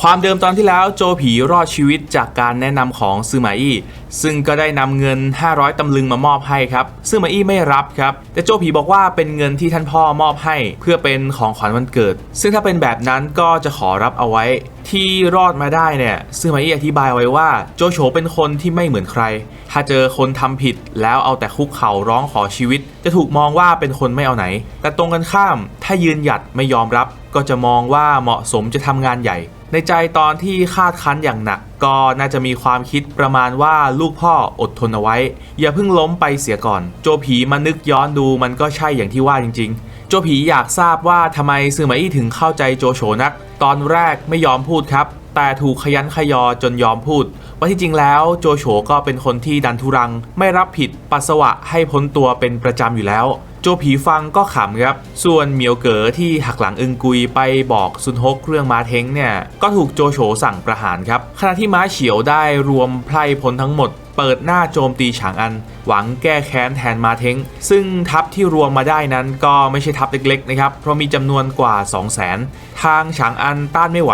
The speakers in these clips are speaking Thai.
ความเดิมตอนที่แล้วโจผีรอดชีวิตจากการแนะนำของซือหมาอี้ซึ่งก็ได้นำเงิน 500 ตำลึงมามอบให้ครับซือหมาอี้ไม่รับครับ แต่โจผีบอกว่าเป็นเงินที่ท่านพ่อมอบให้ เพื่อเป็นของขวัญวันเกิด ซึ่งถ้าเป็นแบบนั้นก็จะขอรับเอาไว้ ที่รอดมาได้เนี่ยซือหมาอี้อธิบายไว้ว่าโจโฉเป็นคนที่ไม่เหมือนใคร ถ้าเจอคนทำผิดแล้วเอาแต่คุกเข่าร้องขอชีวิต จะถูกมองว่าเป็นคนไม่เอาไหน แต่ตรงกันข้าม ถ้ายืนหยัดไม่ยอมรับ ก็จะมองว่าเหมาะสมจะทำงานใหญ่ ในใจตอนที่คาดคั้นอย่างหนัก ก็น่าจะมีความคิดประมาณว่าลูกพ่ออดทนเอาไว้ อย่าเพิ่งล้มไปเสียก่อน โจผีมานึกย้อนดูมันก็ใช่อย่างที่ว่าจริง ๆ โจผีอยากทราบว่าทำไมซือหมาอี้ถึงเข้าใจโจโฉนัก ตอนแรกไม่ยอมพูดครับ แต่ถูกขยันขยอจนยอมพูดว่าที่จริงแล้วโจโฉก็เป็นคนที่ดันทุรัง ไม่รับผิดปัสสาวะให้พ้นตัวเป็นประจำอยู่แล้ว โจผีฟังก็ขำครับ ส่วนเหมียวเก๋อที่หักหลังอึงกุยไปบอกซุนฮกเรื่องมาเท้งเนี่ย ก็ถูกโจโฉสั่งประหารครับ ขณะที่ม้าเฉียวได้รวมไพร่พลทั้งหมด เปิดหน้าโจมตีฉางอัน หวังแก้แค้นแทนมาเทงซึ่งทัพที่รวมมาได้นั้นก็ไม่ใช่ทัพเล็กๆนะครับ เพราะมีจำนวนกว่า 2 0 0 0 0 0 ทางฉางอันต้านไม่ไหว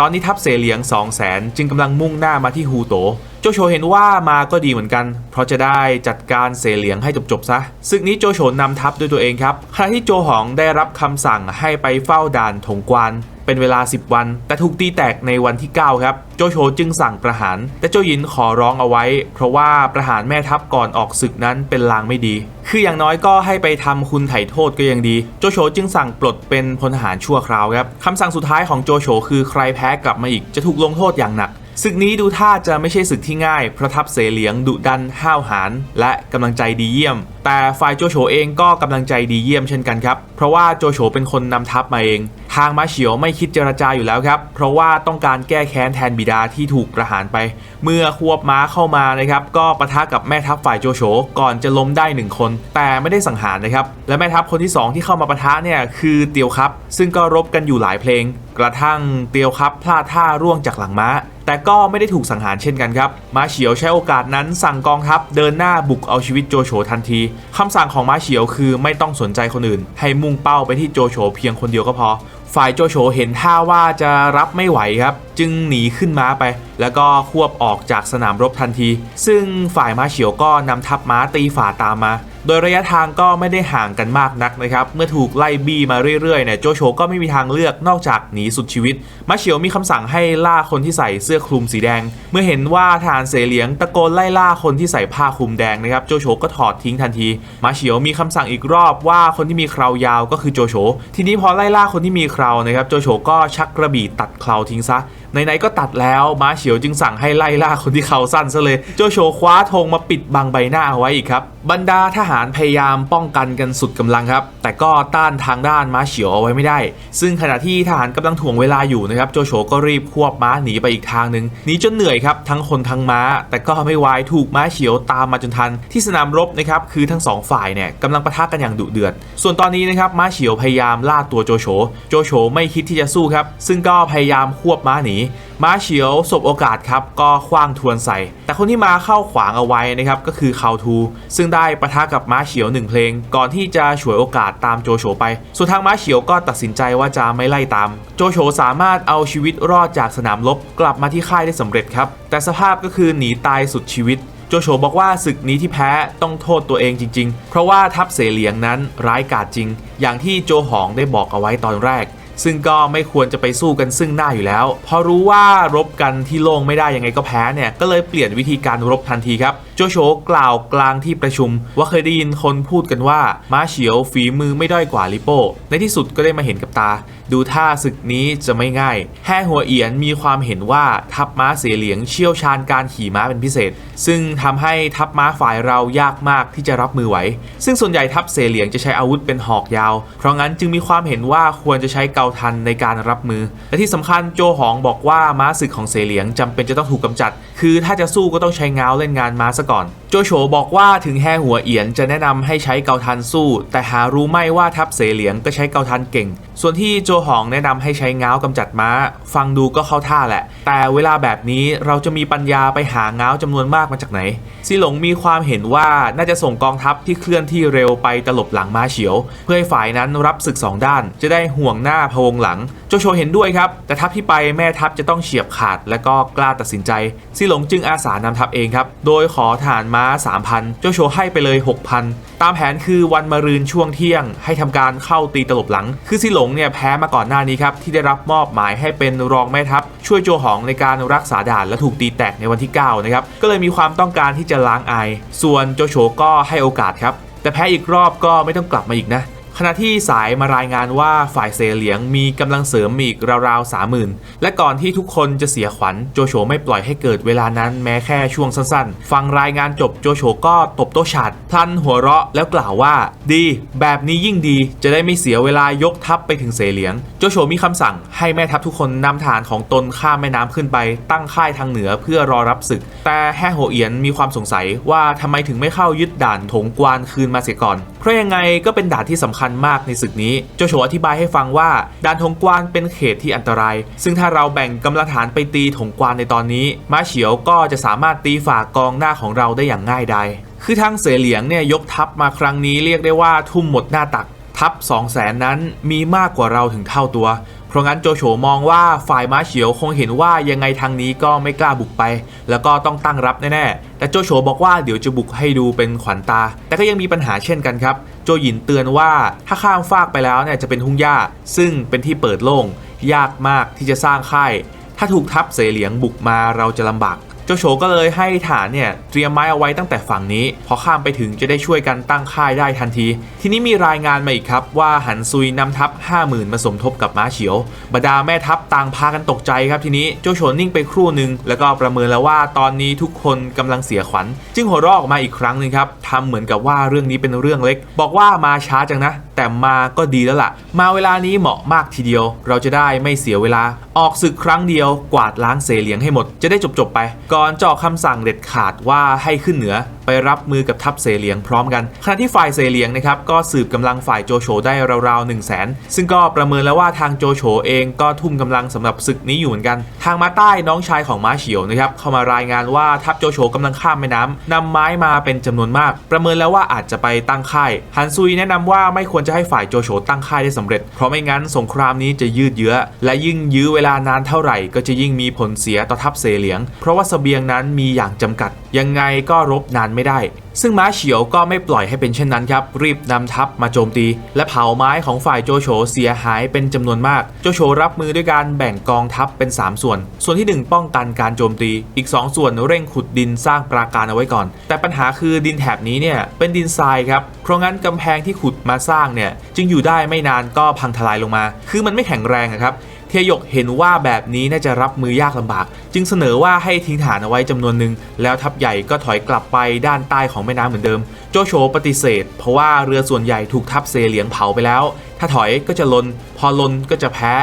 ตอนนี้ทัพเสเหลียง 2 0 0 0 0 0 จึงกำลังมุ่งหน้ามาที่ฮูโตโจโฉเห็นว่ามาก็ดีเหมือนกัน เพราะจะได้จัดการเสเหลียงให้จบๆซะศึกนี้โจโฉนำทัพด้วยตัวเองครับขณะที่โจหองได้รับคำสั่งให้ไปเฝ้าด่านถงกวาน เป็นเวลา 10 วัน แต่ถูกตีแตกในวันที่ 9 ครับ โจโฉจึงสั่งประหาร แต่โจหยินขอร้องเอาไว้ เพราะว่าประหารแม่ทัพก่อนออกศึกนั้นเป็นลางไม่ดี คืออย่างน้อยก็ให้ไปทำคุณไถ่โทษก็ยังดี โจโฉจึงสั่งปลดเป็นพลทหารชั่วคราวครับคำสั่งสุดท้ายของโจโฉคือใครแพ้กลับมาอีกจะถูกลงโทษอย่างหนัก ศึกนี้ดูท่าจะไม่ใช่ศึกที่ง่ายเพราะทัพเสเหลียงดุดันห้าวหาญและกำลังใจดีเยี่ยม แต่ฝ่ายโจโฉเองก็กำลังใจดีเยี่ยมเช่นกันครับ เพราะว่าโจโฉเป็นคนนำทัพมาเอง ทางมาเฉียวไม่คิดเจรจาอยู่แล้วครับ เพราะว่าต้องการแก้แค้นแทนบิดาที่ถูกประหารไป เมื่อควบม้าเข้ามานะครับก็ปะทะกับแม่ทัพฝ่ายโจโฉก่อนจะล้มได้หนึ่งคน แต่ไม่ได้สังหารนะครับและแม่ทัพคนที่สองที่เข้ามาปะทะเนี่ยคือเตียวครับ ซึ่งก็รบกันอยู่หลายเพลง กระทั่งเตียวครับพลาดท่าร่วงจากหลังม้า แต่ก็ไม่ได้ถูกสังหารเช่นกันครับมาเฉียวใช้โอกาสนั้นสั่งกองทัพเดินหน้าบุกเอาชีวิตโจโฉทันทีคำสั่งของมาเฉียวคือไม่ต้องสนใจคนอื่น ให้มุ่งเป้าไปที่โจโฉเพียงคนเดียวก็พอ ฝ่ายโจโฉเห็นท่าว่าจะรับไม่ไหวครับ จึงหนีขึ้นม้าไป แล้วก็ควบออกจากสนามรบทันที ซึ่งฝ่ายมาเฉียวก็นำทัพม้าตีฝ่าตามมาโดยระยะทางก็ไม่ได้ห่างกันมากนักนะครับ เมื่อถูกไล่บี้มาเรื่อยๆเนี่ยโจโฉก็ไม่มีทางเลือกนอกจากหนีสุดชีวิตมาเฉียวมีคำสั่งให้ล่าคนที่ใส่เสื้อคลุมสีแดง เมื่อเห็นว่าทหารเสเหลียงตะโกนไล่ล่าคนที่ใส่ผ้าคลุมแดงนะครับโจโฉก็ถอดทิ้งทันทีมาเฉียวมีคำสั่งอีกรอบว่าคนที่มีเครายาวก็คือโจโฉทีนี้พอไล่ล่าคนที่มีเครานะครับโจโฉก็ชักกระบี่ตัดเคราทิ้งซะ ไหนๆก็ตัดแล้วม้าเฉียวจึงสั่งให้ไล่ล่าคนที่เขาสั้นซะเลย โจโฉคว้าธงมาปิดบังใบหน้าเอาไว้อีกครับ บรรดาทหารพยายามป้องกันกันสุดกำลังครับ แต่ก็ต้านทางด้านม้าเฉียวเอาไว้ไม่ได้ ซึ่งขณะที่ทหารกำลังถ่วงเวลาอยู่นะครับ โจโฉก็รีบควบม้าหนีไปอีกทางหนึ่งหนีจนเหนื่อยครับทั้งคนทั้งม้า แต่ก็ไม่ไหวถูกม้าเฉียวตามมาจนทัน ที่สนามรบนะครับคือทั้งสองฝ่ายเนี่ยกำลังปะทะกันอย่างดุเดือด ส่วนตอนนี้นะครับม้าเฉียวพยายามล่าตัวโจโฉโจโฉไม่คิดที่จะสู้ครับซึ่งก็พยายามควบม้าหนีม้าเฉียวสบโอกาสครับก็คว้างทวนใส่ แต่คนที่มาเข้าขวางเอาไว้นะครับก็คือคาวทู ซึ่งได้ประทะกับม้าเฉียวหนึ่งเพลง ก่อนที่จะฉวยโอกาสตามโจโฉไป ส่วนทางม้าเฉียวก็ตัดสินใจว่าจะไม่ไล่ตาม โจโฉสามารถเอาชีวิตรอดจากสนามรบกลับมาที่ค่ายได้สำเร็จครับ แต่สภาพก็คือหนีตายสุดชีวิตโจโฉบอกว่าศึกนี้ที่แพ้ต้องโทษตัวเองจริง ๆ เพราะว่าทัพเสเหลียงนั้นร้ายกาจจริง อย่างที่โจหองได้บอกเอาไว้ตอนแรก ซึ่งก็ไม่ควรจะไปสู้กันซึ่งหน้าอยู่แล้วพอรู้ว่ารบกันที่โล่งไม่ได้ยังไงก็แพ้เนี่ยก็เลยเปลี่ยนวิธีการรบทันทีครับ โจโฉกล่าวกลางที่ประชุม ว่าเคยได้ยินคนพูดกันว่าม้าเฉียวฝีมือไม่ด้อยกว่าลิโป้ ในที่สุดก็ได้มาเห็นกับตา ดูท่าศึกนี้จะไม่ง่าย แห่หัวเอียนมีความเห็นว่าทัพม้าเสเหลียงเชี่ยวชาญการขี่ม้าเป็นพิเศษ ซึ่งทำให้ทัพม้าฝ่ายเรายากมากที่จะรับมือไหว ซึ่งส่วนใหญ่ทัพเสเหลียงจะใช้อาวุธเป็นหอกยาว เพราะงั้นจึงมีความเห็นว่าควรจะใช้เกาทันในการรับมือ และที่สำคัญโจหองบอกว่าม้าศึกของเสเหลียงจำเป็นจะต้องถูกกำจัด คือถ้าจะสู้ก็ต้องใช้เงาเล่นงานม้าซะก่อนโจโฉบอกว่าถึงแฮหัวเอียนจะแนะนำให้ใช้เกาทันสู้ แต่หารู้ไม่ว่าทัพเสเหลียงก็ใช้เกาทันเก่ง ส่วนที่โจหองแนะนำให้ใช้ง้าวกำจัดม้า ฟังดูก็เข้าท่าแหละ แต่เวลาแบบนี้เราจะมีปัญญาไปหาง้าวจำนวนมากมาจากไหนซีหลงมีความเห็นว่าน่าจะส่งกองทัพที่เคลื่อนที่เร็วไปตลบหลังม้าเฉียว เพื่อให้ฝ่ายนั้นรับศึกสองด้าน จะได้ห่วงหน้าพวงหลัง โจโฉเห็นด้วยครับ แต่ทัพที่ไปแม่ทัพจะต้องเฉียบขาดและก็กล้าตัดสินใจซีหลงจึงอาสานำทัพเองครับโดยขอฐานมา3,000โจโฉให้ไปเลย 6,000 ตามแผนคือวันมะรืนช่วงเที่ยง ให้ทำการเข้าตีตลบหลัง คือซีหลงเนี่ยแพ้มาก่อนหน้านี้ครับ ที่ได้รับมอบหมายให้เป็นรองแม่ทัพ ช่วยโจหองในการรักษาด่านและถูกตีแตกในวันที่ 9 นะครับ ก็เลยมีความต้องการที่จะล้างอาย ส่วนโจโฉก็ให้โอกาสครับ แต่แพ้อีกรอบก็ไม่ต้องกลับมาอีกนะ ขณะที่สายมารายงานว่าฝ่ายเซเหลียงมีกำลังเสริมอีกราวๆสามหมื่นและก่อนที่ทุกคนจะเสียขวัญโจโฉไม่ปล่อยให้เกิดเวลานั้นแม้แค่ช่วงสั้นๆ ฟังรายงานจบโจโฉก็ตบโต๊ะฉาดพลันหัวเราะแล้วกล่าวว่า ดี แบบนี้ยิ่งดีจะได้ไม่เสียเวลายกทัพไปถึงเสเหลียง โจโฉมีคำสั่งให้แม่ทัพทุกคนนำฐานของตนข้ามแม่น้ำขึ้นไป ตั้งค่ายทางเหนือเพื่อรอรับศึก แต่แฮ่โหเอียนมีความสงสัยว่าทำไมถึงไม่เข้ายึดด่านถงกวานคืนมาเสียก่อนเพราะยังไงก็เป็นด่านที่สำคัญมากในศึกนี้ โจโฉอธิบายให้ฟังว่าด่านถงกวานเป็นเขตที่อันตราย ซึ่งถ้าเราแบ่งกำลังฐานไปตีถงกวานในตอนนี้ม้าเฉียวก็จะสามารถตีฝ่ากองหน้าของเราได้อย่างง่ายดายคือทางเสเหลียงเนี่ยยกทัพมาครั้งนี้เรียกได้ว่าทุ่มหมดหน้าตักทัพ2 0 0แสนนั้นมีมากกว่าเราถึงเท่าตัว เพราะงั้นโจโฉมองว่าฝ่ายม้าเฉียวคงเห็นว่ายังไงทางนี้ก็ไม่กล้าบุกไป แล้วก็ต้องตั้งรับแน่ๆ แต่โจโฉบอกว่าเดี๋ยวจะบุกให้ดูเป็นขวัญตา แต่ก็ยังมีปัญหาเช่นกันครับ โจหยินเตือนว่าถ้าข้ามฟากไปแล้วเนี่ยจะเป็นทุ่งหญ้า ซึ่งเป็นที่เปิดโล่งยากมากที่จะสร้างค่าย ถ้าถูกทัพเสเหลียงบุกมาเราจะลำบาก โจโฉก็เลยให้ฐานเนี่ยเตรียมไม้เอาไว้ตั้งแต่ฝั่งนี้ พอข้ามไปถึงจะได้ช่วยกันตั้งค่ายได้ทันที ทีนี้มีรายงานมาอีกครับว่าหันซุยนำทัพ 50,000 มาสมทบกับม้าเฉียว บรรดาแม่ทัพต่างพากันตกใจครับทีนี้โจโฉนิ่งไปครู่หนึ่งแล้วก็ประเมินแล้วว่าตอนนี้ทุกคนกำลังเสียขวัญ จึงหัวเราะออกมาอีกครั้งหนึ่งครับทำเหมือนกับว่าเรื่องนี้เป็นเรื่องเล็ก บอกว่ามาช้าจังนะ แต่มาก็ดีแล้วล่ะ มาเวลานี้เหมาะมากทีเดียว เราจะได้ไม่เสียเวลา ออกศึกครั้งเดียวกวาดล้างเสเหลียงให้หมด จะได้จบๆไป ก่อนจะออกคำสั่งเด็ดขาดว่าให้ขึ้นเหนือ ไปรับมือกับทัพเสเหลียงพร้อมกันขณะที่ฝ่ายเสเหลียงนะครับก็สืบกำลังฝ่ายโจโฉได้ราวๆ1 0 0 0 0แสนซึ่งก็ประเมินแล้วว่าทางโจโฉเองก็ทุ่มกำลังสำหรับศึกนี้อยู่เหมือนกัน ทางมาใต้น้องชายของม้าเฉียวนะครับเข้ามารายงานว่าทัพโจโฉกำลังข้ามแม่น้ำนำไม้มาเป็นจำนวนมาก ประเมินแล้วว่าอาจจะไปตั้งค่ายฮันซุยแนะนำว่าไม่ควรจะให้ฝ่ายโจโฉตั้งค่ายได้สำเร็จ เพราะไม่งั้นสงครามนี้จะยืดเยื้อ และยิ่งยื้อเวลานานเท่าไหร่ ก็จะยิ่งมีผลเสียต่อทัพเสเหลียง เพราะว่าเสบียงนั้นมีอย่างจำกัด ยังไงก็รบนานไม่ได้ ซึ่งม้าเฉียวก็ไม่ปล่อยให้เป็นเช่นนั้นครับ รีบนำทัพมาโจมตี และเผาไม้ของฝ่ายโจโฉเสียหายเป็นจำนวนมาก โจโฉรับมือด้วยการแบ่งกองทัพเป็น 3 ส่วน ส่วนที่ 1 ป้องกันการโจมตี อีก 2 ส่วนเร่งขุดดินสร้างปราการเอาไว้ก่อน แต่ปัญหาคือดินแถบนี้เนี่ยเป็นดินทรายครับ เพราะงั้นกำแพงที่ขุดมาสร้างเนี่ยจึงอยู่ได้ไม่นานก็พังทลายลงมา คือมันไม่แข็งแรงครับ เทียหยกเห็นว่าแบบนี้น่าจะรับมือยากลำบาก จึงเสนอว่าให้ทิ้งฐานเอาไว้จำนวนหนึ่งแล้วทัพใหญ่ก็ถอยกลับไปด้านใต้ของแม่น้ำเหมือนเดิม โจโฉปฏิเสธ เพราะว่าเรือส่วนใหญ่ถูกทัพเซเหลียงเผาไปแล้ว ถ้าถอยก็จะลน พอลนก็จะแพ้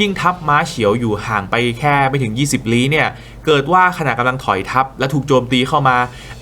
ยิ่งทัพม้าเฉียวอยู่ห่างไปแค่ไม่ถึง 20 ลี้เนี่ย เกิดว่าขณะกำลังถอยทัพและถูกโจมตีเข้ามา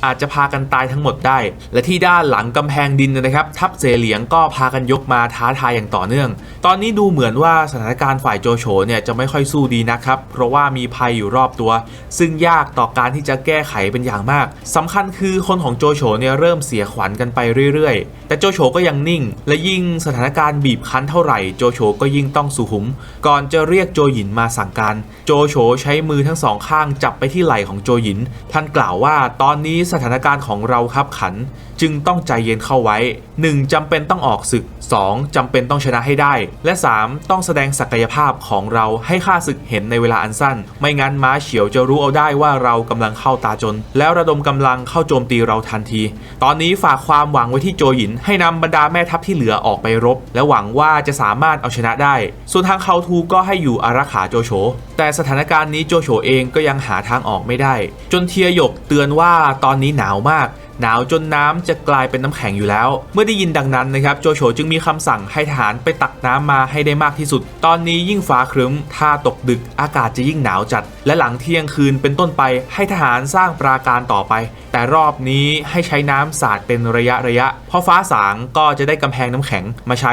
อาจจะพากันตายทั้งหมดได้ และที่ด้านหลังกำแพงดินนะครับ ทัพเสเหลียงก็พากันยกมาท้าทายอย่างต่อเนื่อง ตอนนี้ดูเหมือนว่าสถานการณ์ฝ่ายโจโฉเนี่ยจะไม่ค่อยสู้ดีนะครับ เพราะว่ามีภัยอยู่รอบตัว ซึ่งยากต่อการที่จะแก้ไขเป็นอย่างมากสำคัญคือคนของโจโฉเนี่ยเริ่มเสียขวัญกันไปเรื่อยๆ แต่โจโฉก็ยังนิ่ง และยิ่งสถานการณ์บีบคั้นเท่าไหร่โจโฉก็ยิ่งต้องสุขุมก่อนอนจะเรียกโจหยินมาสั่งการ โจโฉใช้มือทั้งสองข้างจับไปที่ไหล่ของโจหยิน ท่านกล่าวว่าตอนนี้สถานการณ์ของเราคับขัน จึงต้องใจเย็นเข้าไว้ 1. จำเป็นต้องออกศึก 2. จำเป็นต้องชนะให้ได้ และ 3. ต้องแสดงศักยภาพของเราให้ข้าศึกเห็นในเวลาอันสั้น ไม่งั้นม้าเฉียวจะรู้เอาได้ว่าเรากำลังเข้าตาจน แล้วระดมกำลังเข้าโจมตีเราทันที ตอนนี้ฝากความหวังไว้ที่โจหยิน ให้นำบรรดาแม่ทัพที่เหลือออกไปรบ และหวังว่าจะสามารถเอาชนะได้ ส่วนทางเขาทูก็ให้อยู่อารักขาโจโฉแต่สถานการณ์นี้โจโฉเองก็ยังหาทางออกไม่ได้ จนเทียหยกเตือนว่าตอนนี้หนาวมาก หนาวจนน้ำจะกลายเป็นน้ำแข็งอยู่แล้ว เมื่อได้ยินดังนั้นนะครับโจโฉจึงมีคำสั่งให้ทหารไปตักน้ำมาให้ได้มากที่สุด ตอนนี้ยิ่งฟ้าครึ้ม ถ้าตกดึกอากาศจะยิ่งหนาวจัด และหลังเที่ยงคืนเป็นต้นไปให้ทหารสร้างปราการต่อไป แต่รอบนี้ให้ใช้น้ำสาดเป็นระยะระยะพอฟ้าสางก็จะได้กำแพงน้ำแข็งมาใช้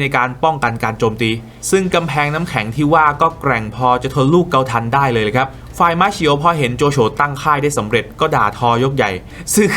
ในการป้องกันการโจมตี ซึ่งกำแพงน้ำแข็งที่ว่าก็แกร่งพอจะทนลูกเกาทันได้เลยครับ ฝ่ายมาเฉียวพอเห็นโจโฉตั้งค่ายได้สำเร็จก็ด่าทอยกใหญ่ ซึ่ง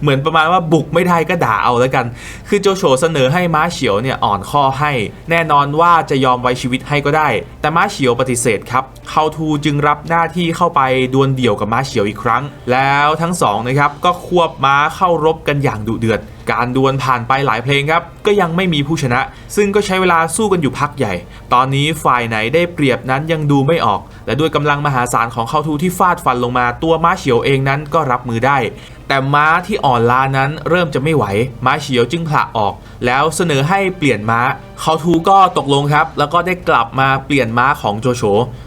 เหมือนประมาณว่าบุกไม่ได้ก็ด่าเอาแล้วกัน คือโจโฉเสนอให้ม้าเฉียวเนี่ยอ่อนข้อให้ แน่นอนว่าจะยอมไว้ชีวิตให้ก็ได้ แต่ม้าเฉียวปฏิเสธครับเขาทูจึงรับหน้าที่เข้าไปดวลเดี่ยวกับม้าเฉียวอีกครั้ง แล้วทั้งสองนะครับก็ควบม้าเข้ารบกันอย่างดุเดือด การดวลผ่านไปหลายเพลงครับ ก็ยังไม่มีผู้ชนะ ซึ่งก็ใช้เวลาสู้กันอยู่พักใหญ่ ตอนนี้ฝ่ายไหนได้เปรียบนั้นยังดูไม่ออก และด้วยกำลังมหาศาลของเข้าทูที่ฟาดฟันลงมาตัวม้าเฉียวเองนั้นก็รับมือได้แต่ม้าที่อ่อนล้านั้นเริ่มจะไม่ไหว ม้าเฉียวจึงผละออก แล้วเสนอให้เปลี่ยนม้า เขาทูก็ตกลงครับ แล้วก็ได้กลับมาเปลี่ยนม้าของโจโฉ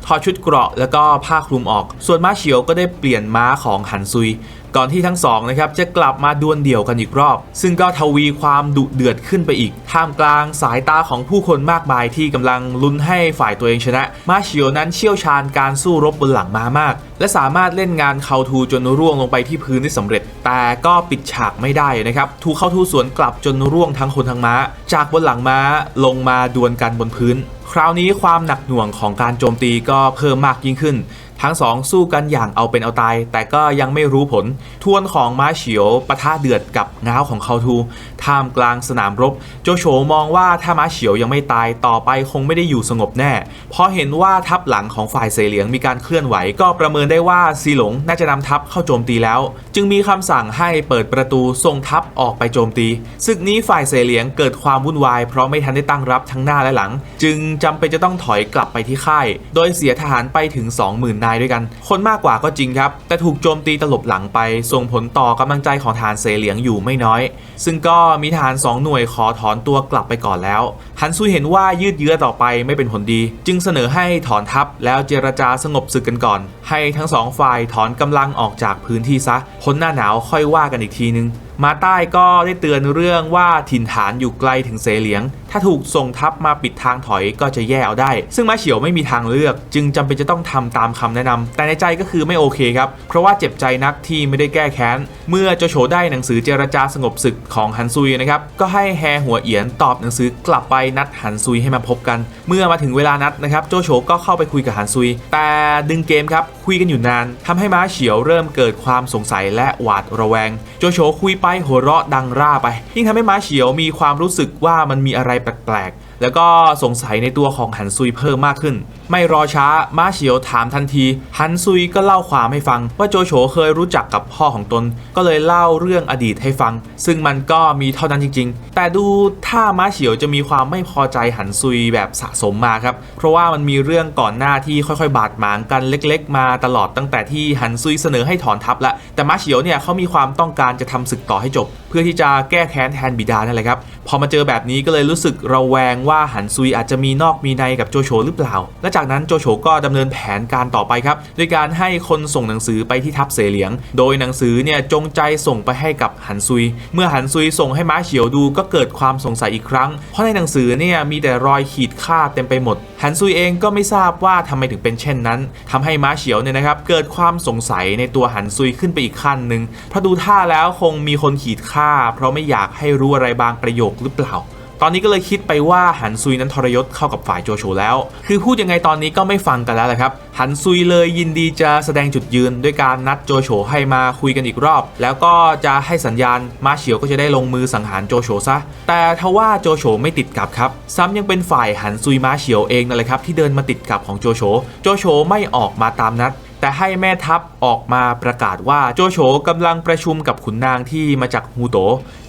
ถอดชุดเกราะแล้วก็ผ้าคลุมออก ส่วนม้าเฉียวก็ได้เปลี่ยนม้าของหันซุย ก่อนที่ทั้งสองนะครับจะกลับมาดวลเดี่ยวกันอีกรอบ ซึ่งก็ทวีความดุเดือดขึ้นไปอีก ท่ามกลางสายตาของผู้คนมากมายที่กำลังลุ้นให้ฝ่ายตัวเองชนะ ม้าเฉียวนั้นเชี่ยวชาญการสู้รบบนหลังม้ามาก และสามารถเล่นงานเขาทูจนร่วงลงไปที่พื้นได้สำเร็จ แต่ก็ปิดฉากไม่ได้นะครับถูกเข้าทูสวนกลับจนร่วงทั้งคนทั้งม้า จากบนหลังม้าลงมาดวลกันบนพื้น คราวนี้ความหนักหน่วงของการโจมตีก็เพิ่มมากยิ่งขึ้น ทั้งสองสู้กันอย่างเอาเป็นเอาตาย แต่ก็ยังไม่รู้ผล ทวนของม้าเฉียวปะทะเดือดกับง้าวของเขาทู ท่ามกลางสนามรบ โจโฉมองว่าถ้าม้าเฉียวยังไม่ตายต่อไปคงไม่ได้อยู่สงบแน่ พอเห็นว่าทัพหลังของฝ่ายเสเหลียงมีการเคลื่อนไหว ก็ประเมินได้ว่าซีหลงน่าจะนำทัพเข้าโจมตีแล้ว จึงมีคำสั่งให้เปิดประตูส่งทัพออกไปโจมตี ศึกนี้ฝ่ายเสเหลียงเกิดความวุ่นวายเพราะไม่ทันได้ตั้งรับทั้งหน้าและหลัง จึงจำเป็นจะต้องถอยกลับไปที่ค่าย โดยเสียทหารไปถึง 20,000นายด้วยกัน คนมากกว่าก็จริงครับ แต่ถูกโจมตีตลบหลังไป ส่งผลต่อกำลังใจของทหารเสเหลียงอยู่ไม่น้อย ซึ่งก็มีทหาร2หน่วยขอถอนตัวกลับไปก่อนแล้ว ฮันซุยเห็นว่ายืดเยื้อต่อไปไม่เป็นผลดี จึงเสนอให้ถอนทัพแล้วเจรจาสงบศึกกันก่อน ให้ทั้งสองฝ่ายถอนกำลังออกจากพื้นที่ซะพ้นหน้าหนาวค่อยว่ากันอีกทีนึง มาใต้ก็ได้เตือนเรื่องว่าถิ่นฐานอยู่ไกลถึงเสเหลียง ถ้าถูกส่งทัพมาปิดทางถอยก็จะแย่เอาได้ ซึ่งมาเฉียวไม่มีทางเลือก จึงจำเป็นจะต้องทำตามคำแนะนำแต่ในใจก็คือไม่โอเคครับ เพราะว่าเจ็บใจนักที่ไม่ได้แก้แค้น เมื่อโจโฉได้หนังสือเจรจาสงบศึกของฮันซุยนะครับ ก็ให้แฮหัวเอียนตอบหนังสือกลับไปนัดฮันซุยให้มาพบกัน เมื่อมาถึงเวลานัดนะครับโจโฉก็เข้าไปคุยกับฮันซุย แต่ดึงเกมครับคุยกันอยู่นานทำให้ม้าเฉียวเริ่มเกิดความสงสัยและหวาดระแวง โจโฉคุยไปไปหัวเราะดังร่าไป ยิ่งทำให้ม้าเฉียวมีความรู้สึกว่ามันมีอะไรแปลก แล้วก็สงสัยในตัวของหันซุยเพิ่มมากขึ้น ไม่รอช้าม้าเฉียวถามทันทีหันซุยก็เล่าความให้ฟัง ว่าโจโฉเคยรู้จักกับพ่อของตน ก็เลยเล่าเรื่องอดีตให้ฟัง ซึ่งมันก็มีเท่านั้นจริง ๆ แต่ดูถ้าม้าเฉียวจะมีความไม่พอใจหันซุยแบบสะสมมาครับ เพราะว่ามันมีเรื่องก่อนหน้าที่ค่อยๆ บาดหมางกันเล็ก ๆ มาตลอดตั้งแต่ที่หันซุยเสนอให้ถอนทัพละแต่ม้าเฉียวเนี่ยเขามีความต้องการจะทำศึกต่อให้จบเพื่อที่จะแก้แค้นแทนบิดานั่นแหละครับพอมาเจอแบบนี้ก็เลยรู้สึกระแวงว่าหันซุยอาจจะมีนอกมีในกับโจโฉหรือเปล่า และจากนั้นโจโฉก็ดำเนินแผนการต่อไปครับโดยการให้คนส่งหนังสือไปที่ทัพเสเหลียง โดยหนังสือเนี่ยจงใจส่งไปให้กับหันซุย เมื่อหันซุยส่งให้ม้าเฉียวดูก็เกิดความสงสัยอีกครั้ง เพราะในหนังสือเนี่ยมีแต่รอยขีดข่าเต็มไปหมดหันซุยเองก็ไม่ทราบว่าทำไมถึงเป็นเช่นนั้นทำให้ม้าเฉียวเนี่ยนะครับเกิดความสงสัยในตัวหันซุยขึ้นไปอีกขั้นหนึ่งเพราะดูท่าแล้วคงมีคนขีดฆ่า เพราะไม่อยากให้รู้อะไรบางประโยคหรือเปล่า ตอนนี้ก็เลยคิดไปว่าหันซุยนั้นทรยศเข้ากับฝ่ายโจโฉแล้ว คือพูดยังไงตอนนี้ก็ไม่ฟังกันแล้วแหละครับ หันซุยเลยยินดีจะแสดงจุดยืน ด้วยการนัดโจโฉให้มาคุยกันอีกรอบ แล้วก็จะให้สัญญาณมาเฉียวก็จะได้ลงมือสังหารโจโฉซะ แต่ทว่าโจโฉไม่ติดกับครับ ซ้ำยังเป็นฝ่ายหันซุยมาเฉียวเองนั่นแหละครับที่เดินมาติดกับของโจโฉ โจโฉไม่ออกมาตามนัด แต่ให้แม่ทัพออกมาประกาศว่าโจโฉกำลังประชุมกับขุนนางที่มาจากฮูโต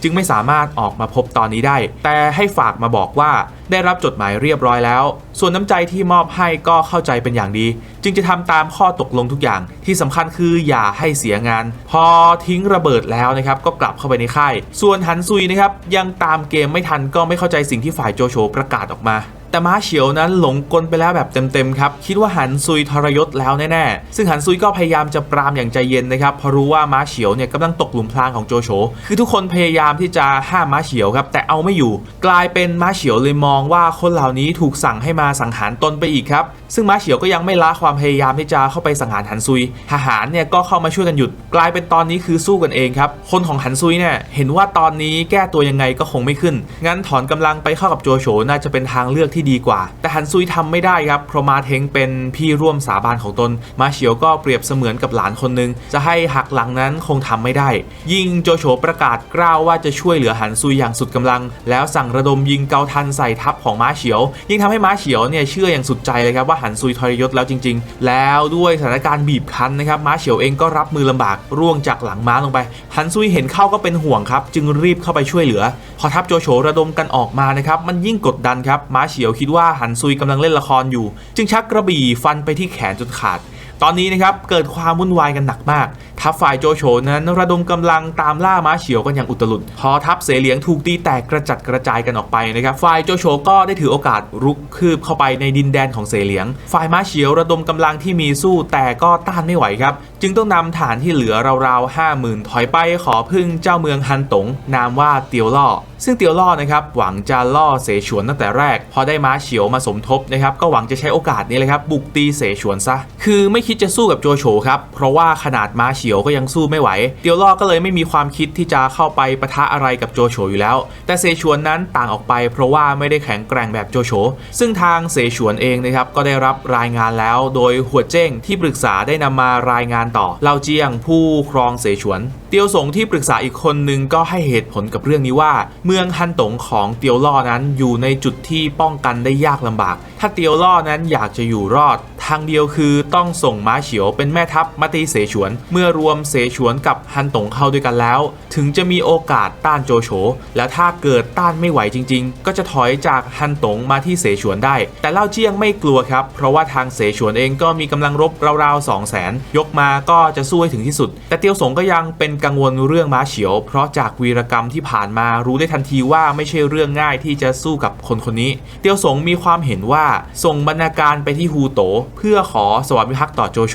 จึงไม่สามารถออกมาพบตอนนี้ได้ แต่ให้ฝากมาบอกว่าได้รับจดหมายเรียบร้อยแล้ว ส่วนน้ำใจที่มอบให้ก็เข้าใจเป็นอย่างดี จึงจะทำตามข้อตกลงทุกอย่าง ที่สำคัญคืออย่าให้เสียงาน พอทิ้งระเบิดแล้วนะครับก็กลับเข้าไปในค่าย ส่วนหันซุยนะครับยังตามเกมไม่ทันก็ไม่เข้าใจสิ่งที่ฝ่ายโจโฉประกาศออกมาแต่ม้าเฉียวนั้นหลงกลไปแล้วแบบเต็มๆครับ คิดว่าหันซุยทรยศแล้วแน่ๆ ซึ่งหันซุยก็พยายามจะปรามอย่างใจเย็นนะครับเพราะรู้ว่าม้าเฉียวเนี่ยกำลังตกหลุมพรางของโจโฉคือทุกคนพยายามที่จะห้ามม้าเฉียวครับแต่เอาไม่อยู่ กลายเป็นม้าเฉียวเลยมองว่าคนเหล่านี้ถูกสั่งให้มาสังหารตนไปอีกครับซึ่งม้าเฉียวก็ยังไม่ละความพยายามที่จะเข้าไปสังหารหันซุยทหารเนี่ยก็เข้ามาช่วยกันหยุด กลายเป็นตอนนี้คือสู้กันเองครับคนของหันซุยเนี่ยเห็นว่าตอนนี้แก้ตัวยังไงก็คงไม่ขึ้น งั้นถอนกำลังไปเข้ากับโจโฉน่าจะเป็นทางเลือกที่ดีกว่า แต่หันซุยทำไม่ได้ครับเพราะมาเทงเป็นพี่ร่วมสาบานของตน มาเฉียวก็เปรียบเสมือนกับหลานคนหนึงจะให้หักหลังนั้นคงทำไม่ได้ ยิ่งโจโฉประกาศกล้าวว่าจะช่วยเหลือหันซุยอย่างสุดกำลัง แล้วสั่งระดมยิงเกาทันใส่ทัพของม้าเฉียว ยิ่งทำให้ม้าเฉียวเนี่ยเชื่ออย่างสุดใจเลยครับว่าหันซุยทรยศแล้วจริง ๆ แล้วด้วยสถานการณ์บีบคั้นนะครับม้าเฉียวเองก็รับมือลำบากร่วงจากหลังม้าลงไปหันซุยเห็นเข้าก็เป็นห่วงครับ จึงรีบเข้าไปช่วยเหลือ พอทัพโจโฉระดมกันออกมานะครับมันยิ่งกดดันครับม้าเฉียวคิดว่าหันซุยกำลังเล่นละครอยู่ จึงชักกระบี่ฟันไปที่แขนจนขาด ตอนนี้นะครับเกิดความวุ่นวายกันหนักมาก ทัพฝ่ายโจโฉนั้นระดมกำลังตามล่าม้าเฉียวกันอย่างอุตลุดพอทัพเสเหลียงถูกตีแตกกระจัดกระจายกันออกไปนะครับฝ่ายโจโฉก็ได้ถือโอกาสรุกคืบเข้าไปในดินแดนของเสเหลียง ฝ่ายม้าเฉียวระดมกำลังที่มีสู้แต่ก็ต้านไม่ไหวครับ จึงต้องนำฐานที่เหลือราวๆห้าหมื่นถอยไปขอพึ่งเจ้าเมืองฮันตงนามว่าเตียวล่อ ซึ่งเตียวล่อนะครับหวังจะล่อเสฉวนตั้งแต่แรก พอได้ม้าเฉียวมาสมทบนะครับก็หวังจะใช้โอกาสนี้เลยครับบุกตีเสฉวนซะ คือไม่คิดจะสู้กับโจโฉครับเพราะว่าขนาดม้าเฉียวก็ยังสู้ไม่ไหว เตียวล่อก็เลยไม่มีความคิดที่จะเข้าไปปะทะอะไรกับโจโฉอยู่แล้ว แต่เสฉวนนั้นต่างออกไป เพราะว่าไม่ได้แข็งแกร่งแบบโจโฉซึ่งทางเสฉวนเองนะครับก็ได้รับรายงานแล้ว โดยหัวเจ้งที่ปรึกษาได้นำมารายงานต่อเล่าเจียงผู้ครองเสฉวน เตียวสงที่ปรึกษาอีกคนนึงก็ให้เหตุผลกับเรื่องนี้ว่าเมืองฮันตงของเตียวล่อนั้นอยู่ในจุดที่ป้องกันได้ยากลำบาก ถ้าเตียวล่อนั้นอยากจะอยู่รอด ทางเดียวคือต้องส่งม้าเฉียวเป็นแม่ทัพมาตีเสฉวน เมื่อรวมเสฉวนกับฮันตงเข้าด้วยกันแล้ว ถึงจะมีโอกาสต้านโจโฉ และถ้าเกิดต้านไม่ไหวจริง ๆ ก็จะถอยจากฮันตงมาที่เสฉวนได้ แต่เล่าเจียงไม่กลัวครับ เพราะว่าทางเสฉวนเองก็มีกำลังรบราวๆ2 0 0 0 0 0ยกมาก็จะสู้ให้ถึงที่สุด แต่เตียวสงก็ยังเป็นกังวลเรื่องม้าเฉียว เพราะจากวีรกรรมที่ผ่านมารู้ได้ทันทีว่าไม่ใช่เรื่องง่ายที่จะสู้กับคนคนนี้ เตียวสงมีความเห็นว่าส่งบรรณาการไปที่ฮูโต เพื่อขอสวัสดิภักดิ์ต่อโจโฉ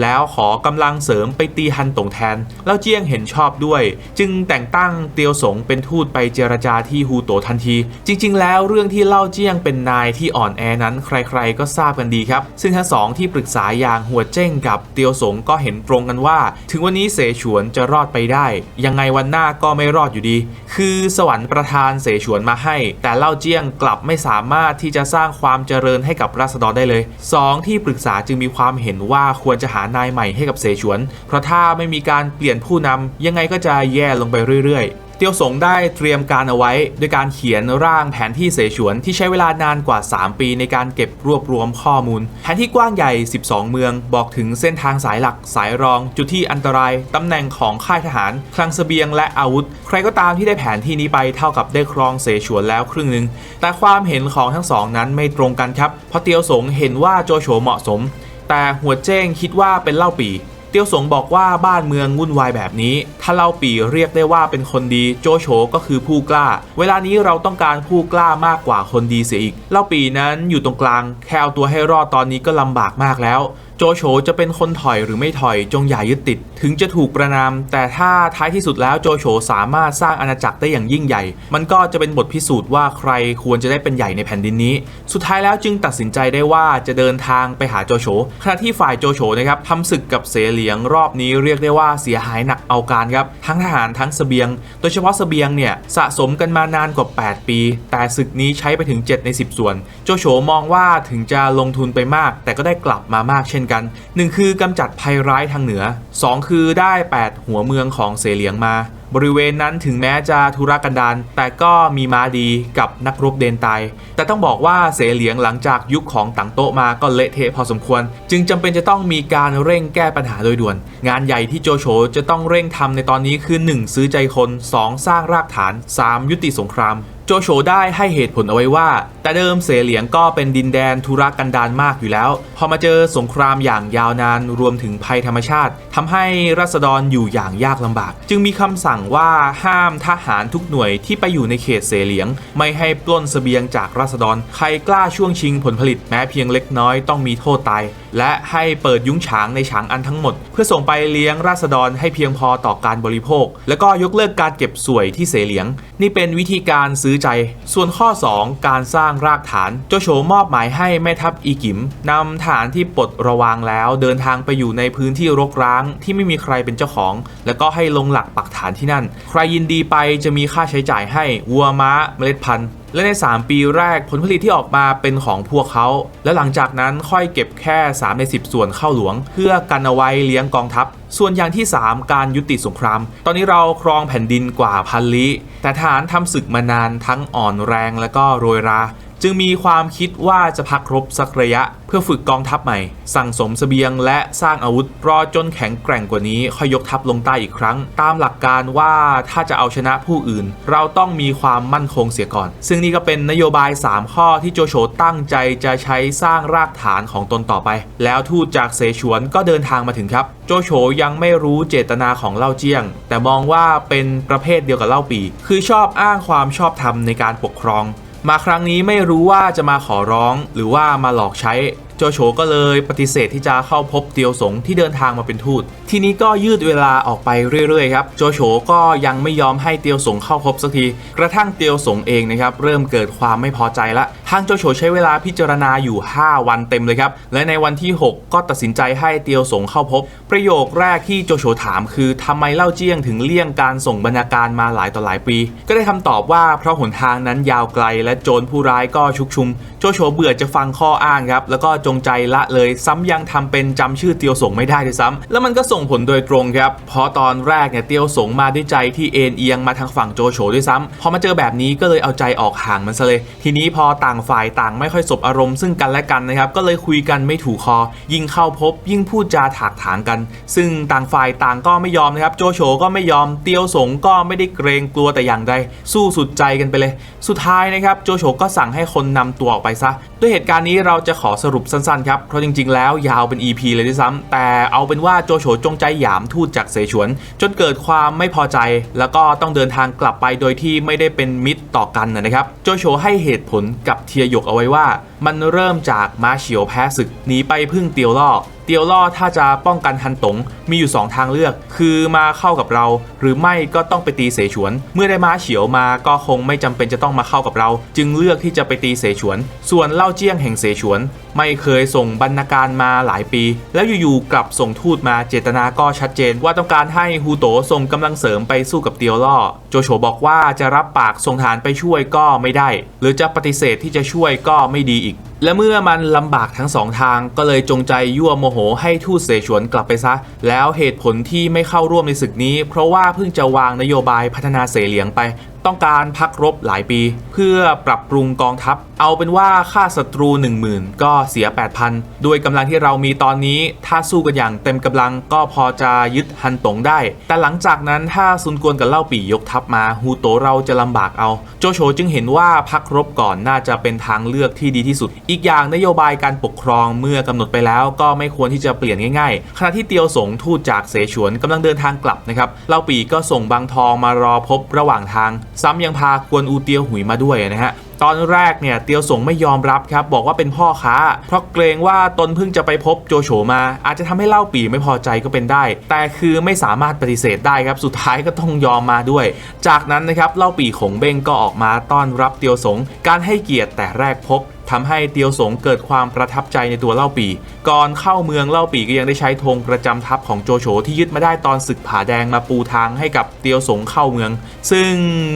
แล้วขอกำลังเสริมไปตีฮันตงแทน แล้วเจียงเห็นชอบด้วย จึงแต่งตั้งเตียวสงเป็นทูตไปเจรจาที่ฮูโตทันที จริง ๆ แล้วเรื่องที่เล่าเจียงเป็นนายที่อ่อนแอนั้นใครๆ ก็ทราบกันดีครับ ซึ่งทั้งสองที่ปรึกษาอย่างหัวเจ้งกับเตียวสงก็เห็นตรงกันว่า ถึงวันนี้เสฉวนจะรอดไปได้ ยังไงวันหน้าก็ไม่รอดอยู่ดี คือสวรรค์ประธานเสฉวนมาให้ แต่เล่าเจียงกลับไม่สามารถที่จะสร้างความเจริญให้กับราษฎรได้เลยสองที่ปรึกษาจึงมีความเห็นว่าควรจะหานายใหม่ให้กับเสฉวน เพราะถ้าไม่มีการเปลี่ยนผู้นำยังไงก็จะแย่ลงไปเรื่อยๆ ตียวสงได้เตรียมการเอาไว้ด้วยการเขียนร่างแผนที่เสฉวนที่ใช้เวลานานกว่า 3 ปีในการเก็บรวบรวมข้อมูล แผนที่กว้างใหญ่ 12 เมืองบอกถึงเส้นทางสายหลักสายรอง จุดที่อันตราย ตำแหน่งของค่ายทหาร คลังเสบียงและอาวุธ ใครก็ตามที่ได้แผนที่นี้ไปเท่ากับได้ครองเสฉวนแล้วครึ่งหนึ่งแต่ความเห็นของทั้งสองนั้นไม่ตรงกันครับเพราะเตียวสงเห็นว่าโจโฉเหมาะสม แต่หัวเจ้งคิดว่าเป็นเล่าปี เตียวสงบอกว่าบ้านเมืองวุ่นวายแบบนี้ ถ้าเล่าปีเรียกได้ว่าเป็นคนดีโจโฉก็คือผู้กล้า เวลานี้เราต้องการผู้กล้ามากกว่าคนดีเสียอีก เล่าปีนั้นอยู่ตรงกลาง แค่เอาตัวให้รอดตอนนี้ก็ลำบากมากแล้ว จโฉจะเป็นคนถอยหรือไม่ถอยจงอย่ายึดติด ถึงจะถูกประนาม แต่ถ้าท้ายที่สุดแล้วโจโฉสามารถสร้างอาณาจักรได้อย่างยิ่งใหญ่ มันก็จะเป็นบทพิสูจน์ว่าใครควรจะได้เป็นใหญ่ในแผ่นดินนี้ สุดท้ายแล้วจึงตัดสินใจได้ว่าจะเดินทางไปหาโจโฉขณะที่ฝ่ายโจโฉนะครับทำศึกกับเสเหลียงรอบนี้เรียกได้ว่าเสียหายหนักเอาการครับทั้งทหารทั้งเสบียง โดยเฉพาะเสบียงเนี่ยสะสมกันมานานกว่า 8 ปี แต่ศึกนี้ใช้ไปถึง 7 ใน 10 ส่วน โจโฉมองว่าถึงจะลงทุนไปมาก แต่ก็ได้กลับมามากเช่นกันหนึ่งคือกำจัดภัยร้ายทางเหนือ 2 คือได้ 8 หัวเมืองของเสเหลียงมา บริเวณนั้นถึงแม้จะทุรกันดารแต่ก็มีม้าดีกับนักรบเดนไตายแต่ต้องบอกว่าเสเหลียงหลังจากยุคของตังโตมาก็เละเทะพอสมควร จึงจำเป็นจะต้องมีการเร่งแก้ปัญหาโดยด่วน งานใหญ่ที่โจโฉจะต้องเร่งทำในตอนนี้คือ 1. ซื้อใจคน 2. สร้างรากฐาน 3. ยุติสงครามโจโฉได้ให้เหตุผลเอาไว้ว่า แต่เดิมเสเหลียงก็เป็นดินแดนธุรกันดารมากอยู่แล้ว พอมาเจอสงครามอย่างยาวนานรวมถึงภัยธรรมชาติทำให้รัษฎรอยู่อย่างยากลำบาก จึงมีคำสั่งว่าห้ามทหารทุกหน่วยที่ไปอยู่ในเขตเสเหลียง ไม่ให้ปล้นเสบียงจากรัษฎร ใครกล้าช่วงชิงผลผลิตแม้เพียงเล็กน้อยต้องมีโทษตาย และให้เปิดยุ้งฉางในฉางอันทั้งหมด เพื่อส่งไปเลี้ยงราษฎรให้เพียงพอต่อการบริโภค แล้วก็ยกเลิกการเก็บสวยที่เสเหลียง นี่เป็นวิธีการซื้อใจ ส่วนข้อ 2 การสร้างรากฐานโจโฉมอบหมายให้แม่ทัพอีกิมนำฐานที่ปลดระวางแล้ว เดินทางไปอยู่ในพื้นที่รกร้างที่ไม่มีใครเป็นเจ้าของ แล้วก็ให้ลงหลักปักฐานที่นั่น ใครยินดีไปจะมีค่าใช้จ่ายให้วัวม้าเมล็ดพันธุ์ และใน 3 ปีแรกผลผลิตที่ออกมาเป็นของพวกเขา และหลังจากนั้นค่อยเก็บแค่ 3 ใน 10 ส่วนเข้าหลวง เพื่อกันเอาไว้เลี้ยงกองทัพ ส่วนอย่างที่ 3 การยุติสงคราม ตอนนี้เราครองแผ่นดินกว่าพันลี้แต่ทหารทำศึกมานานทั้งอ่อนแรงและก็โรยรา จึงมีความคิดว่าจะพักรบสักระยะ เพื่อฝึกกองทัพใหม่ สั่งสมเสบียงและสร้างอาวุธรอจนแข็งแกร่งกว่านี้ค่อยยกทัพลงใต้อีกครั้ง ตามหลักการว่าถ้าจะเอาชนะผู้อื่น เราต้องมีความมั่นคงเสียก่อน ซึ่งนี่ก็เป็นนโยบาย 3 ข้อที่โจโฉตั้งใจจะใช้สร้างรากฐานของตนต่อไป แล้วทูตจากเสฉวนก็เดินทางมาถึงครับ โจโฉยังไม่รู้เจตนาของเล่าเจียง แต่มองว่าเป็นประเภทเดียวกับเล่าปี คือชอบอ้างความชอบธรรมในการปกครอง มาครั้งนี้ไม่รู้ว่าจะมาขอร้องหรือว่ามาหลอกใช้ โจโฉก็เลยปฏิเสธที่จะเข้าพบเตียวสงที่เดินทางมาเป็นทูต ทีนี้ก็ยืดเวลาออกไปเรื่อยๆครับ โจโฉก็ยังไม่ยอมให้เตียวสงเข้าพบสักที กระทั่งเตียวสงเองนะครับเริ่มเกิดความไม่พอใจละทางโจโฉใช้เวลาพิจารณาอยู่ 5 วันเต็มเลยครับ และในวันที่ 6 ก็ตัดสินใจให้เตียวสงเข้าพบ ประโยคแรกที่โจโฉถามคือทำไมเล่าเจี้ยงถึงเลี่ยงการส่งบรรณาการมาหลายต่อหลายปี ก็ได้คำตอบว่าเพราะหนทางนั้นยาวไกล และโจรผู้ร้ายก็ชุกชุม โจโฉเบื่อจะฟังข้ออ้างครับแล้วก็จงใจละเลย ซ้ำยังทำเป็นจำชื่อเตียวสงไม่ได้ด้วยซ้ำแล้วมันก็ส่งผลโดยตรงครับเพราะตอนแรกเนี่ยเตียวสงมาด้วยใจที่เอ็นเอียงมาทางฝั่งโจโฉด้วยซ้ำพอมาเจอแบบนี้ก็เลยเอาใจออกห่างมันซะเลย ทีนี้พอต่างฝ่ายต่างไม่ค่อยสบอารมณ์ซึ่งกันและกันนะครับก็เลยคุยกันไม่ถูกคอ ยิ่งเข้าพบ ยิ่งพูดจาถากถางกัน ซึ่งต่างฝ่ายต่างก็ไม่ยอมนะครับโจโฉก็ไม่ยอมเตียวสงก็ไม่ได้เกรงกลัวแต่อย่างใดสู้สุดใจกันไปเลย สุดท้ายนะครับโจโฉก็สั่งให้คนนำตัวออกไปซะ ด้วยเหตุการณ์นี้เราจะขอสรุปสั้นๆครับ เพราะจริงๆ แล้วยาวเป็น EP เลยด้วยซ้ำแต่เอาเป็นว่าโจโฉจงใจหยามทูตจากเสฉวน จนเกิดความไม่พอใจ แล้วก็ต้องเดินทางกลับไปโดยที่ไม่ได้เป็นมิตรต่อกันนะครับ โจโฉให้เหตุผลกับเทียหยกเอาไว้ว่า มันเริ่มจากม้าเฉียวแพ้ศึกหนีไปพึ่งเตียวล่อเตียวล่อถ้าจะป้องกันฮันตงมีอยู่ 2 ทางเลือก คือมาเข้ากับเรา หรือไม่ก็ต้องไปตีเสฉวน เมื่อได้ม้าเฉียวมาก็คงไม่จำเป็นจะต้องมาเข้ากับเรา จึงเลือกที่จะไปตีเสฉวน ส่วนเล่าเจี้ยงแห่งเสฉวน ไม่เคยส่งบรรณาการมาหลายปี แล้วอยู่ๆกลับส่งทูตมาเจตนาก็ชัดเจน ว่าต้องการให้ฮูโตส่งกำลังเสริมไปสู้กับเตียวล่อ โจโฉบอกว่าจะรับปากส่งฐานไปช่วยก็ไม่ได้ หรือจะปฏิเสธที่จะช่วยก็ไม่ดีอีก และเมื่อมันลำบากทั้งสองทางก็เลยจงใจยั่วโมโหให้ทูตเสฉวนกลับไปซะ แล้วเหตุผลที่ไม่เข้าร่วมในศึกนี้ เพราะว่าเพิ่งจะวางนโยบายพัฒนาเสเหลียงไป ต้องการพักรบหลายปี เพื่อปรับปรุงกองทัพ เอาเป็นว่าค่าศัตรู 10,000 ก็เสีย 8,000 ด้วยกำลังที่เรามีตอนนี้ ถ้าสู้กันอย่างเต็มกำลังก็พอจะยึดฮันตงได้ แต่หลังจากนั้นถ้าซุนกวนกับเล่าปี่ยกทัพมาฮูโตเราจะลำบากเอา โจโฉจึงเห็นว่าพักรบก่อนน่าจะเป็นทางเลือกที่ดีที่สุด อีกอย่างนโยบายการปกครองเมื่อกำหนดไปแล้วก็ไม่ควรที่จะเปลี่ยนง่ายๆขณะที่เตียวสงทูตจากเสฉวนกำลังเดินทางกลับนะครับเล่าปี่ก็ส่งบางทองมารอพบระหว่างทางซ้ำยังพากวนอูเตียวหุยมาด้วยนะฮะตอนแรกเนี่ยเตียวสงไม่ยอมรับครับ บอกว่าเป็นพ่อค้า เพราะเกรงว่าตนเพิ่งจะไปพบโจโฉมา อาจจะทำให้เล่าปี่ไม่พอใจก็เป็นได้ แต่คือไม่สามารถปฏิเสธได้ครับสุดท้ายก็ต้องยอมมาด้วย จากนั้นนะครับเล่าปี่ขงเบ้งก็ออกมาต้อนรับเตียวสง การให้เกียรติแต่แรกพบ ทำให้เตียวสงเกิดความประทับใจในตัวเล่าปี ก่อนเข้าเมืองเล่าปีก็ยังได้ใช้ธงประจำทัพของโจโฉที่ยึดมาได้ตอนศึกผาแดงมาปูทางให้กับเตียวสงเข้าเมือง ซึ่ง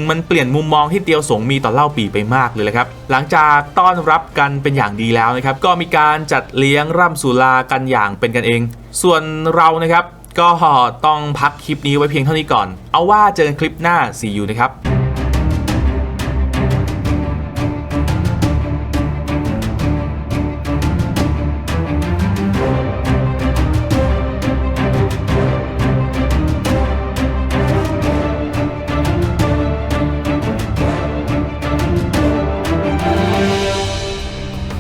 มันเปลี่ยนมุมมองที่เตียวสงมีต่อเล่าปีไปมากเลยแหละครับ หลังจากต้อนรับกันเป็นอย่างดีแล้วนะครับก็มีการจัดเลี้ยงร่ำสุรากันอย่างเป็นกันเอง ส่วนเรานะครับก็ต้องพักคลิปนี้ไว้เพียงเท่านี้ก่อน เอาว่าเจอกันคลิปหน้า see you นะครับ